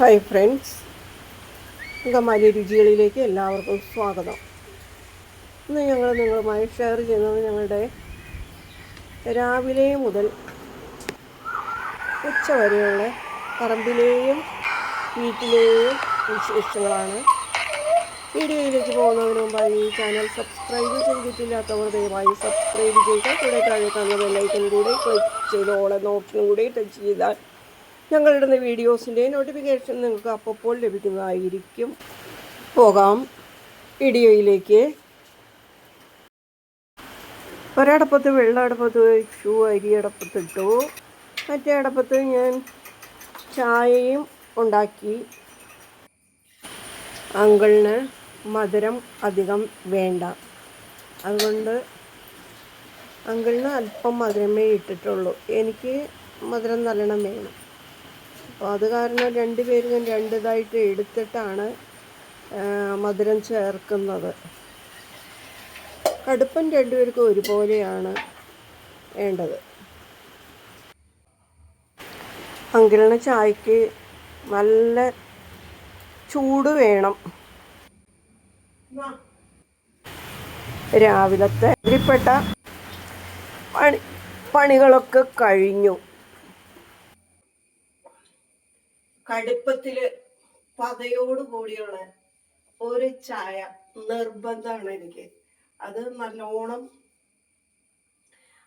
Hi friends ഗമാലി രുചികളിലേക്ക് എല്ലാവർക്കും സ്വാഗതം. ഇന്ന് ഞങ്ങൾ നിങ്ങളുമായി ഷെയർ ചെയ്യുന്നത് ഞങ്ങളുടെ രാവിലെ മുതൽ ഉച്ച വരെയുള്ള പറമ്പിലെയും വീട്ടിലെയും വിശേഷങ്ങളാണ്. വീഡിയോയിലേക്ക് പോകുന്നതിന് മുമ്പായി ഈ ചാനൽ സബ്സ്ക്രൈബ് ചെയ്തിട്ടില്ലാത്തവർ ദയവായി സബ്സ്ക്രൈബ് ചെയ്യുക. കൂടെ താഴെ കാണുന്ന ബെല്ലൈക്കൻ കൂടെ ക്ലിക്ക് ചെയ്ത് ഓളെ ഓപ്ഷൻ കൂടി ടച്ച് ചെയ്താൽ ഞങ്ങളിടുന്ന വീഡിയോസിന്റെ നോട്ടിഫിക്കേഷൻ നിങ്ങൾക്ക് അപ്പോൾ ലഭിക്കുന്നതായിരിക്കും. പോകാം. വീഡിയോയിലേക്ക് ഒരടപ്പത്ത് വെള്ള അടപ്പത്ത് അരി അടപ്പത്തിട്ടു മറ്റേ അടപ്പത്ത് ഞാൻ ചായയും ഉണ്ടാക്കി. അങ്കിളിന് മധുരം അധികം വേണ്ട. അതുകൊണ്ട് അങ്കിളിന് അല്പം മധുരമേ ഇട്ടിട്ടുള്ളൂ. എനിക്ക് മധുരം നല്ലോണം വേണം. അത് കാരണം രണ്ട് പേരും രണ്ട് എടുത്തിട്ടാണ് മധുരം ചേർക്കുന്നത്. കടുപ്പം രണ്ടുപേർക്കും ഒരുപോലെയാണ് വേണ്ടത്. അങ്കിളിന് ചായക്ക് നല്ല ചൂട് വേണം. രാവിലത്തെ ഇതിൽപ്പെട്ട പണി പണികളൊക്കെ കഴിഞ്ഞു. കടുപ്പത്തിൽ പതയോട് കൂടിയുള്ള ഒരു ചായ നിർബന്ധമാണ് എനിക്ക്. അത് നല്ലോണം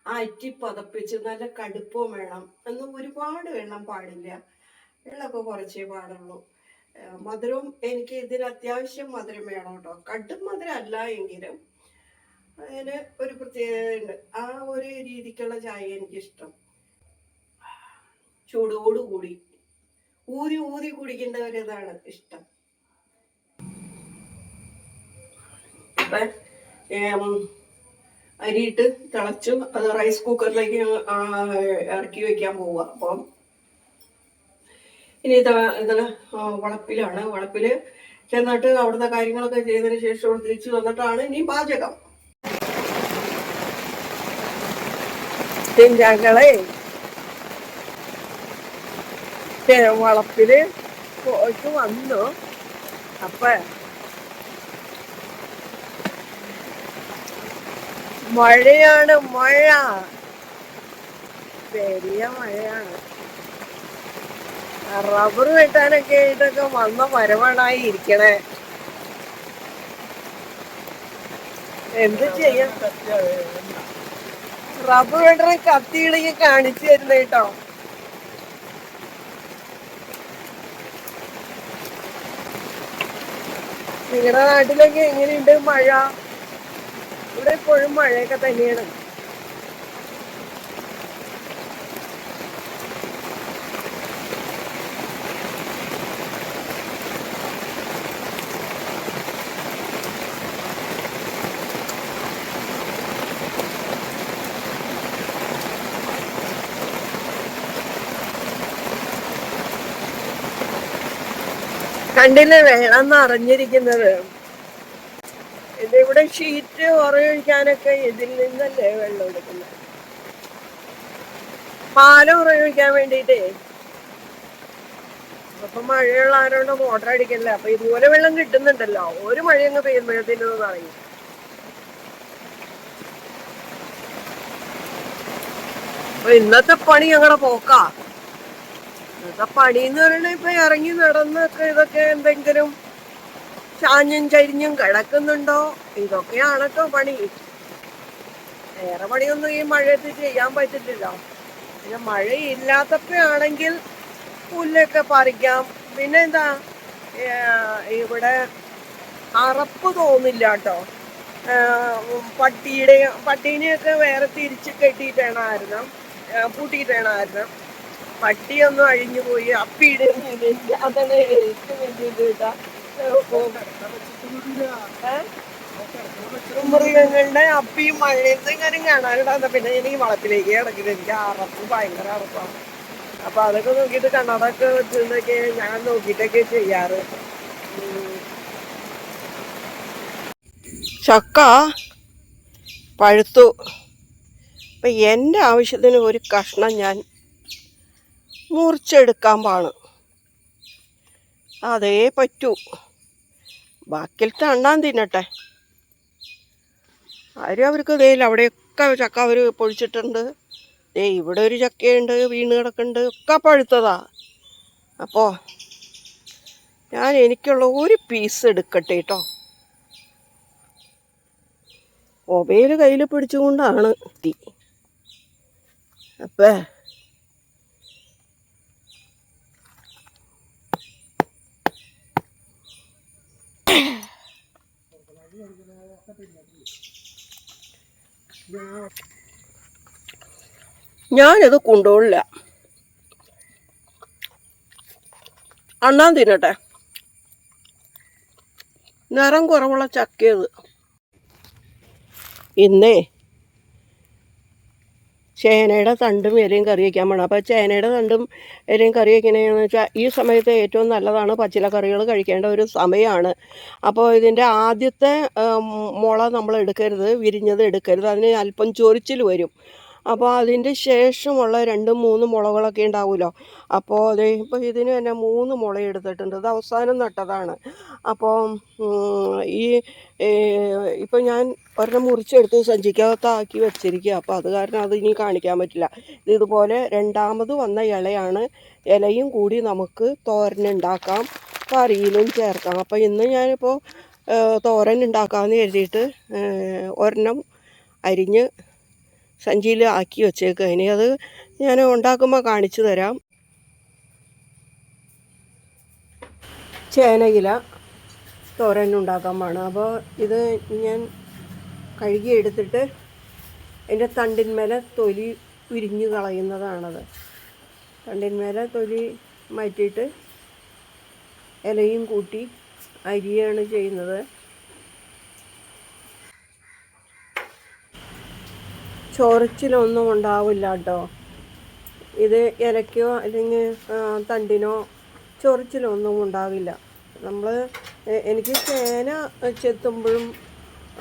ആറ്റി പതപ്പിച്ച് നല്ല കടുപ്പവും വേണം. എന്ന് ഒരുപാട് വെള്ളം പാടില്ല. വെള്ളമൊക്കെ കുറച്ചേ പാടുള്ളൂ. മധുരവും എനിക്ക് ഇതിന് അത്യാവശ്യം മധുരം വേണം കേട്ടോ. കടും മധുരം അല്ല എങ്കിലും അതിന് ഒരു പ്രത്യേകതയുണ്ട്. ആ ഒരു രീതിക്കുള്ള ചായ എനിക്കിഷ്ടം. ചൂടോടുകൂടി ഊതി ഊതി കുടിക്കേണ്ട ഒരു ഇതാണ് ഇഷ്ടം അരിയിട്ട് തിളച്ചു അത് റൈസ് കുക്കറിലേക്ക് ഇറക്കി വെക്കാൻ പോവുക. അപ്പം ഇനി ഇത് ഇതിൽ ആ, വളപ്പിലാണ്. വളപ്പിൽ ചെന്നിട്ട് അവിടുത്തെ കാര്യങ്ങളൊക്കെ ചെയ്തതിന് ശേഷം ഇവിടെ തിരിച്ചു വന്നിട്ടാണ് ഇനി പാചകം. ഞങ്ങളെ വളപ്പിൽ പോയിട്ട് വന്നു. അപ്പ. മഴയാണ് മഴ. വലിയ മഴയാണ്. റബ്ബർ വെട്ടാനൊക്കെ ആയിട്ടൊക്കെ വന്ന മരമണായി ഇരിക്കണേ. എന്ത് ചെയ്യാൻ റബ്ബർ വെട്ടറെ കത്തിയിടങ്ങി കാണിച്ചു തരുന്ന കേട്ടോ നിങ്ങളുടെ നാട്ടിലൊക്കെ എങ്ങനെയുണ്ട് മഴ? ഇവിടെ ഇപ്പോഴും മഴയൊക്കെ തന്നെയാണ്. കണ്ടില്ലേ വെള്ളം നിറഞ്ഞിരിക്കുന്നത് ഇതിവിടെ ഷീറ്റ് ഉറയൊഴിക്കാനൊക്കെ ഇതിൽ നിന്നല്ലേ വെള്ളം എടുക്കുന്നത്? പാലം ഉറയൊഴിക്കാൻ വേണ്ടിട്ടേ അപ്പൊ മഴയുള്ള ആരോണ്ട് മോട്ടർ അടിക്കല്ല? അപ്പൊ ഇതുപോലെ വെള്ളം കിട്ടുന്നുണ്ടല്ലോ. ഒരു മഴയങ്ങ് പെയ്യുമ്പോഴത്തേനും നിറയും അപ്പൊ ഇന്നത്തെ പണി ഞങ്ങളുടെ പോക്കാ. ഇന്നത്തെ പണി എന്ന് പറയണ ഇപ്പൊ ഇറങ്ങി നടന്നൊക്കെ ഇതൊക്കെ എന്തെങ്കിലും ചാഞ്ഞും ചരിഞ്ഞും കിടക്കുന്നുണ്ടോ? ഇതൊക്കെയാണല്ലോ പണി. വേറെ പണിയൊന്നും ഈ മഴയത്ത് ചെയ്യാൻ പറ്റത്തില്ല. പിന്നെ മഴയില്ലാത്തപ്പോഴാണെങ്കിൽ പുല്ലൊക്കെ പറിക്കാം. പിന്നെ എന്താ ഇവിടെ അറപ്പ് തോന്നില്ല കേട്ടോ പട്ടിയുടെ പട്ടീനെയൊക്കെ വേറെ തിരിച്ച് കെട്ടിയിട്ടേണമായിരുന്നു. പൂട്ടിയിട്ടേണമായിരുന്നു. പട്ടിയൊന്നും അഴിഞ്ഞു പോയി അപ്പിയുടെ അതാണ് ഏറ്റവും വലിയ ഇത് കേട്ടാ. മൃഗങ്ങളുടെ അപ്പിയും മഴയത്തും കാര്യം കാണാനുണ്ടാകുന്ന പിന്നെ എനിക്ക് വളത്തിലേക്ക് കിടക്കില്ല എനിക്ക് അറപ്പ് ഭയങ്കര അറപ്പാണ്. അപ്പൊ അതൊക്കെ നോക്കിയിട്ട് കണ്ണടൊക്കെ വെച്ചിട്ടൊക്കെ ഞാൻ നോക്കിയിട്ടൊക്കെ ചെയ്യാറ്. ചക്ക പഴുത്തു. അപ്പം എന്റെ ആവശ്യത്തിന് ഒരു കഷ്ണം ഞാൻ മുറിച്ചെടുക്കാൻ പാണ്. അതേ പറ്റൂ. ബാക്കിലത്തെ അണ്ണാൻ തിന്നട്ടെ. ആരും അവർക്ക് ഇതേയില്ല അവിടെയൊക്കെ ചക്ക അവർ പൊഴിച്ചിട്ടുണ്ട്. ഏ ഇവിടെ ഒരു ചക്കയുണ്ട് വീണ് കിടക്കുന്നുണ്ട്. ഒക്കെ പഴുത്തതാ. അപ്പോൾ ഞാൻ എനിക്കുള്ള ഒരു പീസ് എടുക്കട്ടെ കേട്ടോ മൊബൈൽ കയ്യിൽ പിടിച്ചുകൊണ്ടാണ് തീ. അപ്പം ഞാനിത് കൊണ്ടുപോകില്ല. അണ്ണാൻ തിന്നട്ടെ. നിറം കുറവുള്ള ചക്കയത് ഇന്നേ ചേനയുടെ തണ്ടും ഇലയും കറി വയ്ക്കാൻ വേണം അപ്പോൾ ചേനയുടെ തണ്ടും ഇലയും കറി വയ്ക്കണമെന്ന് വെച്ചാൽ ഈ സമയത്ത് ഏറ്റവും നല്ലതാണ് പച്ചിലക്കറികൾ കഴിക്കേണ്ട ഒരു സമയമാണ് അപ്പോൾ ഇതിന്റെ ആദ്യത്തെ മുള നമ്മൾ എടുക്കരുത് വിരിഞ്ഞത് എടുക്കരുത്. അതിന് അല്പം ചൊറിച്ചിൽ വരും. അപ്പോൾ അതിന്റെ ശേഷമുള്ള രണ്ട് മൂന്ന് മുളകളൊക്കെ ഉണ്ടാവുമല്ലോ. അപ്പോൾ അതെ ഇപ്പോൾ ഇതിന് തന്നെ മൂന്ന് മുള എടുത്തിട്ടുണ്ട്. ഇത് അവസാനം നട്ടതാണ്. അപ്പോൾ ഈ ഇപ്പോൾ ഞാൻ ഒരെണ്ണം മുറിച്ചെടുത്ത് സഞ്ചിക്കകത്താക്കി വെച്ചിരിക്കുക. അപ്പോൾ അത് കാരണം അത് ഇനി കാണിക്കാൻ പറ്റില്ല. ഇത് ഇതുപോലെ രണ്ടാമത് വന്ന ഇലയാണ്. ഇലയും കൂടി നമുക്ക് തോരനുണ്ടാക്കാം കറിയിലും ചേർക്കാം. അപ്പോൾ ഇന്ന് ഞാനിപ്പോൾ തോരൻ ഉണ്ടാക്കാമെന്ന് കരുതിയിട്ട് ഒരെണ്ണം അരിഞ്ഞ് സഞ്ചിയിൽ ആക്കി വെച്ചേക്കുക ഇനി അത് ഞാൻ ഉണ്ടാക്കുമ്പോൾ കാണിച്ചു തരാം. ചേനയില തോരൻ ഉണ്ടാക്കാൻ വേണം അപ്പോൾ ഇത് ഞാൻ കഴുകി എടുത്തിട്ട് എന്റെ തണ്ടിന്മേലെ തൊലി ഉരിഞ്ഞു കളയുന്നതാണത്. തണ്ടിന്മേലെ തൊലി മാറ്റിയിട്ട് ഇലയും കൂട്ടി അരിയാണ് ചെയ്യുന്നത്. ചൊറിച്ചിലൊന്നും ഉണ്ടാവില്ല കേട്ടോ ഇത് ഇലയ്ക്കോ അല്ലെങ്കിൽ തണ്ടിനോ ചൊറിച്ചിലൊന്നും ഉണ്ടാവില്ല നമ്മൾ എനിക്ക് ചേന ചെത്തുമ്പോഴും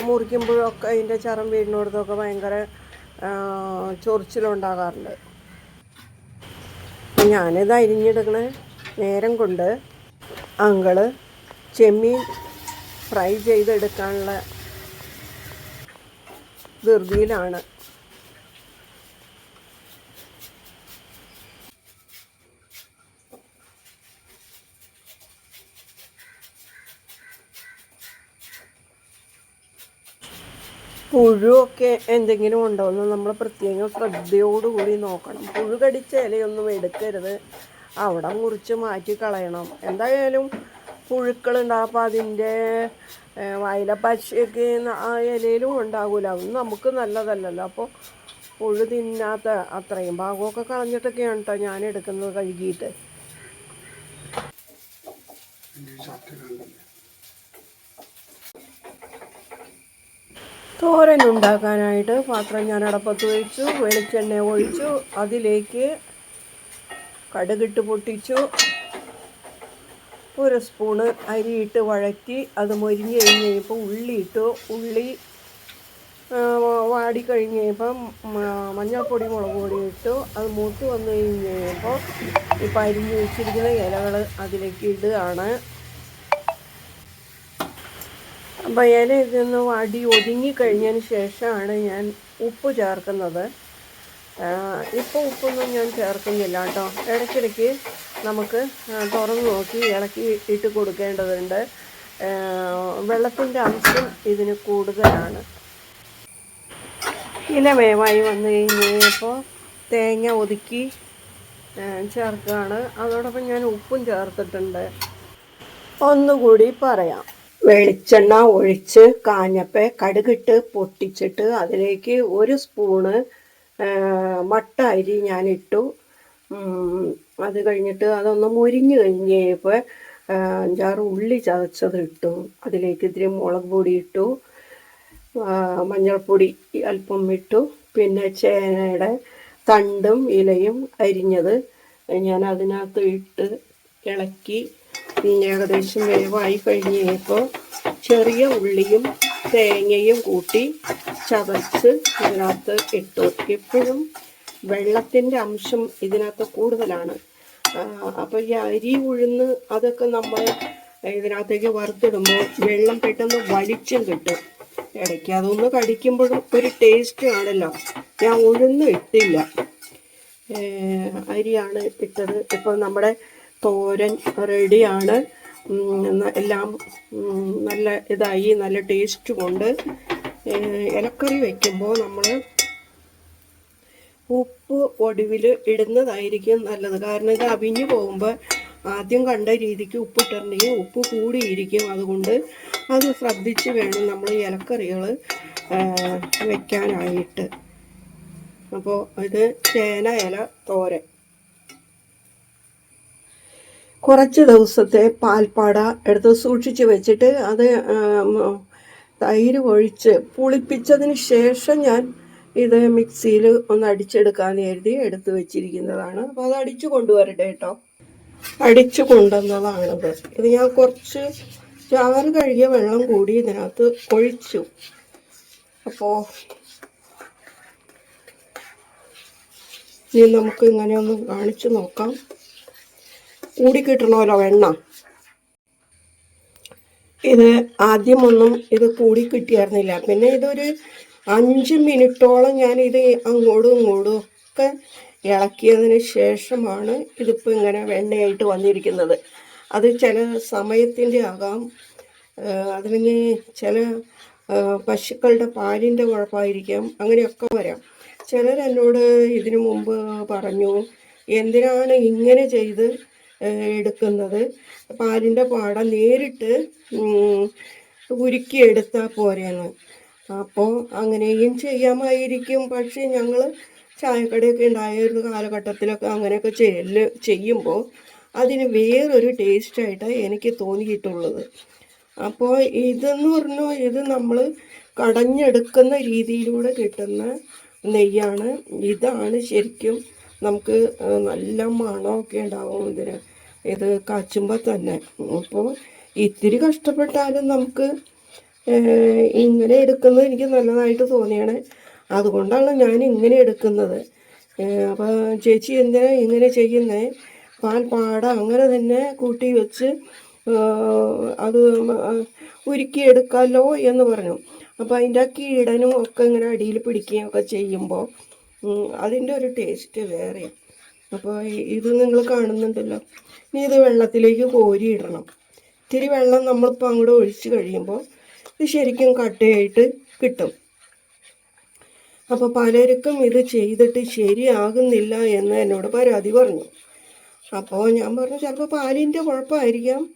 മുറിക്കുമ്പോഴും ഒക്കെ അതിന്റെ ചറം വീടിനോടത്തൊക്കെ ഭയങ്കര ചൊറിച്ചിലുണ്ടാകാറുണ്ട്. ഞാനിത് അരിഞ്ഞെടുക്കണ. നേരം കൊണ്ട് അങ്കൾ ചെമ്മീൻ ഫ്രൈ ചെയ്തെടുക്കാനുള്ള ധൃതിയിലാണ്. പുഴുവൊക്കെ എന്തെങ്കിലും ഉണ്ടോ എന്ന് നമ്മൾ പ്രത്യേകം ശ്രദ്ധയോടുകൂടി നോക്കണം. പുഴു കടിച്ച ഇലയൊന്നും എടുക്കരുത്. അവിടെ മുറിച്ച് മാറ്റി കളയണം. എന്തായാലും പുഴുക്കളുണ്ടാവും അപ്പോൾ അതിന്റെ വയല പശയൊക്കെ ആ ഇലയിലും ഉണ്ടാകില്ല അതൊന്നും നമുക്ക് നല്ലതല്ലല്ലോ. അപ്പോൾ പുഴു തിന്നാത്ത അത്രയും ഭാഗമൊക്കെ കളഞ്ഞിട്ടൊക്കെയാണ് കേട്ടോ ഞാൻ എടുക്കുന്നത് കഴുകിയിട്ട്. തോരൻ ഉണ്ടാക്കാനായിട്ട് പാത്രം ഞാൻ അടപ്പത്ത് വെച്ചു വെളിച്ചെണ്ണ ഒഴിച്ചു അതിലേക്ക് കടുകിട്ട് പൊട്ടിച്ചു. ഒരു സ്പൂണ് അരിയിട്ട് വഴറ്റി അത് മൊരിഞ്ഞ് കഴിഞ്ഞ് കഴിഞ്ഞപ്പോൾ ഉള്ളി ഇട്ടു. ഉള്ളി വാടി കഴിഞ്ഞ് കഴിയുമ്പം മഞ്ഞൾപ്പൊടി മുളക് പൊടി ഇട്ടു. അത് മൂത്ത് വന്നു കഴിഞ്ഞ് കഴിയുമ്പോൾ ഇപ്പം അരിഞ്ഞ് വെച്ചിരിക്കുന്ന ഇലകൾ അതിലേക്ക് ഇടുകയാണ്. അപ്പോൾ ഇല ഇതൊന്ന് അടി ഒതുങ്ങി കഴിഞ്ഞതിന് ശേഷമാണ് ഞാൻ ഉപ്പ് ചേർക്കുന്നത്. ഇപ്പോൾ ഉപ്പൊന്നും ഞാൻ ചേർക്കുന്നില്ല കേട്ടോ. ഇടയ്ക്കിടയ്ക്ക് നമുക്ക് തുറന്ന് നോക്കി ഇളക്കി ഇട്ട് കൊടുക്കേണ്ടതുണ്ട്. വെള്ളത്തിന്റെ അംശം ഇതിന് കൂടുതലാണ്. ഇല വേവായി വന്നു കഴിഞ്ഞപ്പോൾ തേങ്ങ ഒതുക്കി ചേർക്കുകയാണ്. അതോടൊപ്പം ഞാൻ ഉപ്പും ചേർത്തിട്ടുണ്ട്. ഒന്നുകൂടി പറയാം. വെളിച്ചെണ്ണ ഒഴിച്ച് കാഞ്ഞപ്പ കടുകിട്ട് പൊട്ടിച്ചിട്ട് അതിലേക്ക് ഒരു സ്പൂണ് മട്ട അരി ഞാൻ ഇട്ടു അത് കഴിഞ്ഞിട്ട് അതൊന്ന് മുരിഞ്ഞ് കഴിഞ്ഞ് കഴിഞ്ഞപ്പോൾ അഞ്ചാറ് ഉള്ളി ചതച്ചത് ഇട്ടു അതിലേക്ക് ഇത്തിരി മുളക് പൊടി ഇട്ടു മഞ്ഞൾപ്പൊടി അല്പം ഇട്ടു. പിന്നെ ചേനയുടെ തണ്ടും ഇലയും അരിഞ്ഞത് ഞാൻ അതിനകത്ത് ഇട്ട് ഇളക്കി പിന്നെ ഏകദേശം വേവായി കഴിഞ്ഞ് കഴിഞ്ഞപ്പോൾ ചെറിയ ഉള്ളിയും തേങ്ങയും കൂട്ടി ചതച്ച് ഇതിനകത്ത് ഇട്ടു. എപ്പോഴും വെള്ളത്തിന്റെ അംശം ഇതിനകത്ത് കൂടുതലാണ്. അപ്പോൾ ഈ അരി ഉഴുന്ന് അതൊക്കെ നമ്മൾ ഇതിനകത്തേക്ക് വറുത്തിടുമ്പോൾ വെള്ളം പെട്ടെന്ന് വലിച്ചും കിട്ടും ഇടയ്ക്ക്. അതൊന്ന് കടിക്കുമ്പോഴും ഒരു ടേസ്റ്റ് ആണല്ലോ. ഞാൻ ഉഴുന്ന് ഇട്ടില്ല. അരിയാണ് ഇട്ടത്. ഇപ്പോൾ നമ്മുടെ തോരൻ റെഡിയാണ്. എല്ലാം നല്ല ഇതായി നല്ല ടേസ്റ്റുമുണ്ട് ഇലക്കറി വയ്ക്കുമ്പോൾ നമ്മൾ ഉപ്പ് ഒടുവിൽ ഇടുന്നതായിരിക്കും നല്ലത്. കാരണം ഇത് അവിഞ്ഞു പോകുമ്പോൾ ആദ്യം കണ്ട രീതിക്ക് ഉപ്പ് ഇട്ടിട്ടുണ്ടെങ്കിൽ ഉപ്പ് കൂടിയിരിക്കും. അതുകൊണ്ട് അത് ശ്രദ്ധിച്ച് വേണം നമ്മൾ ഇലക്കറികൾ വയ്ക്കാനായിട്ട് അപ്പോൾ ഇത് ചേന ഇല തോരൻ. കുറച്ച് ദിവസത്തെ പാൽപ്പാട എടുത്ത് സൂക്ഷിച്ച് വെച്ചിട്ട് അത് തൈര് ഒഴിച്ച് പുളിപ്പിച്ചതിന് ശേഷം ഞാൻ ഇത് മിക്സിയിൽ ഒന്ന് അടിച്ചെടുക്കാമെന്ന് കരുതി എടുത്ത് വെച്ചിരിക്കുന്നതാണ്. അപ്പോൾ അത് അടിച്ചു കൊണ്ടുവരട്ടെ കേട്ടോ. അടിച്ചു കൊണ്ടുവന്നതാണിത്. ഇത് ഞാൻ കുറച്ച് ചാറ് കഴുകിയ വെള്ളം കൂടി ഇതിനകത്ത് ഒഴിച്ചു. അപ്പോൾ ഇനി നമുക്ക് ഇങ്ങനെ ഒന്ന് കാണിച്ചു നോക്കാം. കൂടി കിട്ടണമല്ലോ വെണ്ണ ഇത് ആദ്യമൊന്നും ഇത് കൂടി കിട്ടിയായിരുന്നില്ല പിന്നെ ഇതൊരു അഞ്ച് മിനിറ്റോളം ഞാൻ ഇത് അങ്ങോട്ടും ഇങ്ങോട്ടും ഒക്കെ ഇളക്കിയതിന് ശേഷമാണ് ഇതിപ്പോൾ ഇങ്ങനെ വെണ്ണയായിട്ട് വന്നിരിക്കുന്നത്. അത് ചില സമയത്തിന്റെ ആകാം. അതിനെ ചില പശുക്കളുടെ പാലിന്റെ കുഴപ്പമായിരിക്കാം. അങ്ങനെയൊക്കെ വരാം. ചിലർ എന്നോട് ഇതിനു മുമ്പ് പറഞ്ഞു എന്തിനാണ് ഇങ്ങനെ ചെയ്ത് എടുക്കുന്നത്. പാലിന്റെ പാട നേരിട്ട് ഉരുക്കിയെടുത്താൽ പോരെയെന്ന് അപ്പോൾ അങ്ങനെയും ചെയ്യാമായിരിക്കും. പക്ഷേ ഞങ്ങൾ ചായക്കടയൊക്കെ ഉണ്ടായ ഒരു കാലഘട്ടത്തിലൊക്കെ അങ്ങനെയൊക്കെ ചെയ്യൽ ചെയ്യുമ്പോൾ അതിന് വേറൊരു ടേസ്റ്റായിട്ടാണ് എനിക്ക് തോന്നിയിട്ടുള്ളത്. അപ്പോൾ ഇതെന്ന് പറഞ്ഞാൽ ഇത് നമ്മൾ കടഞ്ഞെടുക്കുന്ന രീതിയിലൂടെ കിട്ടുന്ന നെയ്യാണ്. ഇതാണ് ശരിക്കും നമുക്ക് നല്ല മണമൊക്കെ ഉണ്ടാവും ഇതിന്. ഇത് കാച്ചുമ്പോൾ തന്നെ. അപ്പോൾ ഇത്തിരി കഷ്ടപ്പെട്ടാലും നമുക്ക് ഇങ്ങനെ എടുക്കുന്നത് എനിക്ക് നല്ലതായിട്ട് തോന്നിയാണ്. അതുകൊണ്ടാണ് ഞാൻ ഇങ്ങനെ എടുക്കുന്നത്. അപ്പോൾ ചേച്ചി എന്തിനാ ഇങ്ങനെ ചെയ്യുന്നത് പാൽ പാട അങ്ങനെ തന്നെ കൂട്ടി വെച്ച് അത് ഉരുക്കിയെടുക്കാമല്ലോ എന്ന് പറഞ്ഞു. അപ്പോൾ അതിന്റെ കീടനും ഒക്കെ ഇങ്ങനെ അടിയിൽ പിടിക്കുകയും ഒക്കെ ചെയ്യുമ്പോൾ അതിന്റെ ഒരു ടേസ്റ്റ് വേറെയാണ് അപ്പോൾ ഇത് നിങ്ങൾ കാണുന്നുണ്ടല്ലോ. ഇനി ഇത് വെള്ളത്തിലേക്ക് കോരി ഇടണം ഇത്തിരി വെള്ളം നമ്മളിപ്പോൾ അങ്ങോട്ട് ഒഴിച്ച് കഴിയുമ്പോൾ ഇത് ശരിക്കും കട്ടയായിട്ട് കിട്ടും. അപ്പോൾ പലർക്കും ഇത് ചെയ്തിട്ട് ശരിയാകുന്നില്ല എന്ന് എന്നോട് പരാതി പറഞ്ഞു. അപ്പോൾ ഞാൻ പറഞ്ഞു ചിലപ്പോൾ പാലിന്റെ കുഴപ്പമായിരിക്കാം.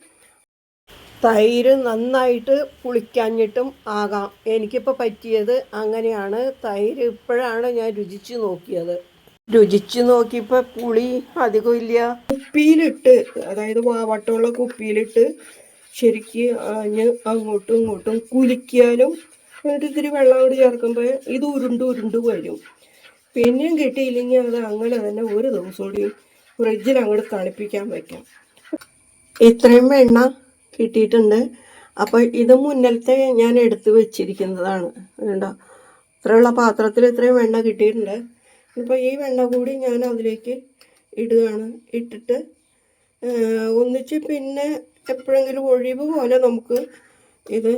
തൈര് നന്നായിട്ട് പുളിക്കാഞ്ഞിട്ടും ആകാം. എനിക്കിപ്പോൾ പറ്റിയത് അങ്ങനെയാണ്. തൈര് ഇപ്പോഴാണ് ഞാൻ രുചിച്ച് നോക്കിയത്. രുചിച്ച് നോക്കിയപ്പോൾ പുളി അധികം ഇല്ല. കുപ്പിയിലിട്ട് അതായത് വാവട്ടമുള്ള കുപ്പിയിലിട്ട് ശരിക്ക് അഞ്ഞ് അങ്ങോട്ടും ഇങ്ങോട്ടും കുലിക്കാനും എന്നിട്ട് ഇത്തിരി വെള്ളം കൂടി ചേർക്കുമ്പോൾ ഇത് ഉരുണ്ട് ഉരുണ്ട് വരും. പിന്നെയും കിട്ടിയില്ലെങ്കിൽ അത് അങ്ങനെ തന്നെ ഒരു ദിവസം കൂടി ഫ്രിഡ്ജിൽ അങ്ങോട്ട് തണുപ്പിക്കാൻ വയ്ക്കാം ഇത്രയും വെണ്ണ കിട്ടിയിട്ടുണ്ട്. അപ്പോൾ ഇത് മുന്നിലത്തെ ഞാൻ എടുത്ത് വെച്ചിരിക്കുന്നതാണ്. വേണ്ട ഇത്രയുള്ള പാത്രത്തിൽ ഇത്രയും വെണ്ണ കിട്ടിയിട്ടുണ്ട്. ഇപ്പോൾ ഈ വെണ്ണ കൂടി ഞാൻ അതിലേക്ക് ഇടുകയാണ് ഇട്ടിട്ട് ഒന്നിച്ച് പിന്നെ എപ്പോഴെങ്കിലും ഒഴിവ് പോലെ നമുക്ക് ഇത്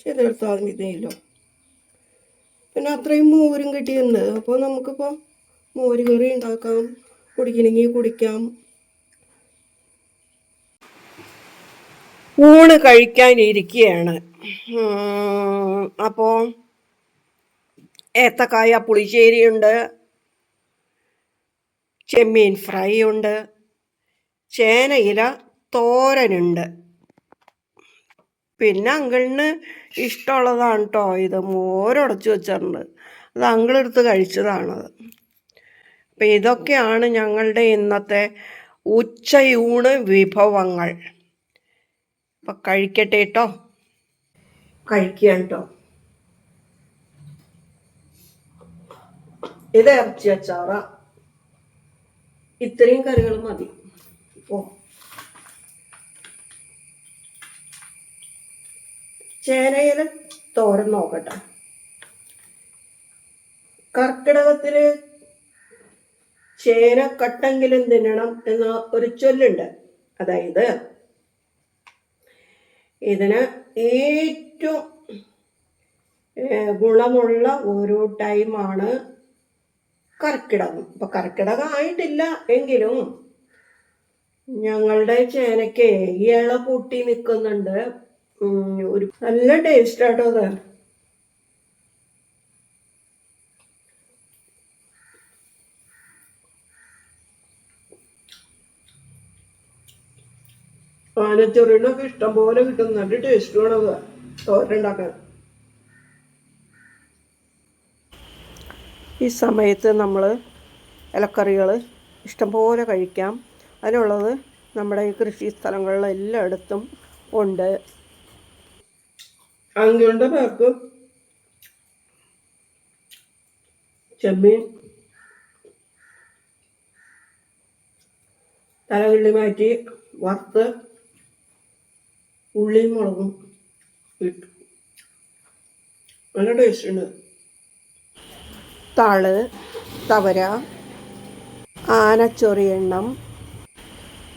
ചെയ്തെടുത്താൽ പിന്നെ അത്രയും മോരും കിട്ടിയിട്ടുണ്ട്. അപ്പോൾ നമുക്കിപ്പോൾ മോര് കറി ഉണ്ടാക്കാം കുടിക്കണമെങ്കിൽ കുടിക്കാം. ഊണ് കഴിക്കാനിരിക്കുകയാണ് അപ്പോൾ ഏത്തക്കായ പുളിശ്ശേരിയുണ്ട് ചെമ്മീൻ ഫ്രൈ ഉണ്ട്. ചേനയില തോരനുണ്ട് പിന്നെ അങ്കിളിന് ഇഷ്ടമുള്ളതാണ് കേട്ടോ ഇത്. മോരുടച്ച് വെച്ചിട്ടുണ്ട്. അത് അങ്കിളെടുത്ത് കഴിച്ചതാണത് അപ്പം ഇതൊക്കെയാണ് ഞങ്ങളുടെ ഇന്നത്തെ ഉച്ചയൂണ് വിഭവങ്ങൾ. അപ്പം കഴിക്കട്ടെ കേട്ടോ കഴിക്കാം കേട്ടോ ഇത് ഇറച്ചി അച്ചാറ. ഇത്രയും കറികൾ മതി. ഓ. ചേനയിൽ തോരൻ നോക്കട്ടെ. കർക്കിടകത്തിൽ ചേന കട്ടെങ്കിലും തിന്നണം എന്ന ഒരു ചൊല്ലുണ്ട്. അതായത് ഇതിന് ഏറ്റവും ഗുണമുള്ള ഒരു ടൈമാണ് കർക്കിടകം. ഇപ്പൊ കർക്കിടകം ആയിട്ടില്ല എങ്കിലും ഞങ്ങളുടെ ചേനയ്ക്ക് ഇള പൊട്ടി നിൽക്കുന്നുണ്ട് ഒരു നല്ല ടേസ്റ്റ് ആട്ടോ അത്. ഇഷ്ടം പോലെ കിട്ടും. നല്ല ടേസ്റ്റ് വേണത് ഈ സമയത്ത് നമ്മൾ ഇലക്കറികൾ ഇഷ്ടംപോലെ കഴിക്കാം. അതിനുള്ളത് നമ്മുടെ ഈ കൃഷി സ്ഥലങ്ങളിൽ എല്ലായിടത്തും ഉണ്ട്. അങ്ങനെ പേർക്ക് ചെമ്മീൻ. തലകിള്ളി മാറ്റി വറുത്ത് ഉള്ളിയും മുളകും ഇട്ടു. നല്ല ടേസ്റ്റ് ഉണ്ട്. താൾ തവര ആനച്ചൊറിയെണ്ണം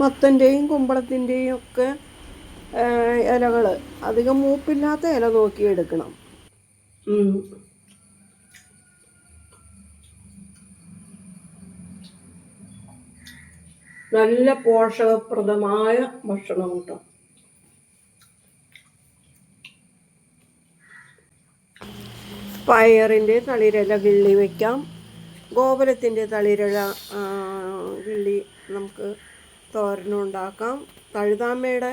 മത്തന്റെയും കുമ്പളത്തിന്റെയും ഒക്കെ ഇലകൾ അധികം മൂപ്പില്ലാത്ത ഇല നോക്കി എടുക്കണം. നല്ല പോഷകപ്രദമായ ഭക്ഷണം കേട്ടോ. പയറിന്റെ തളിരില കിള്ളി വയ്ക്കാം ഗോപുരത്തിന്റെ തളിരില വിള്ളി നമുക്ക് തോരനുണ്ടാക്കാം തഴുതാമയുടെ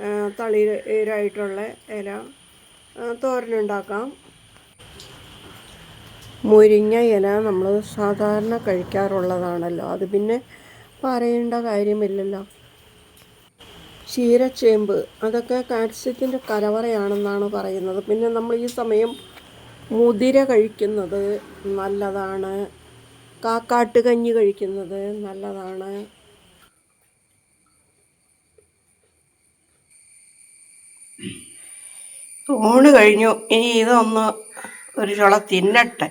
ആ, തളിരായിട്ടുള്ള ഇല തോരനുണ്ടാക്കാം മുരിങ്ങ ഇല നമ്മൾ സാധാരണ കഴിക്കാറുള്ളതാണല്ലോ. അത് പിന്നെ പറയേണ്ട കാര്യമില്ലല്ലോ. ചീരച്ചേമ്പ് അതൊക്കെ കാൽസ്യത്തിന്റെ കലവറയാണെന്നാണ് പറയുന്നത്. പിന്നെ നമ്മൾ ഈ സമയം മുതിര കഴിക്കുന്നത് നല്ലതാണ്. കാക്കാട്ട് കഞ്ഞി കഴിക്കുന്നത് നല്ലതാണ്. ഊണ് കഴിഞ്ഞു. ഇനി ഇതൊന്ന് ഒരു ചുള തിന്നട്ടെ.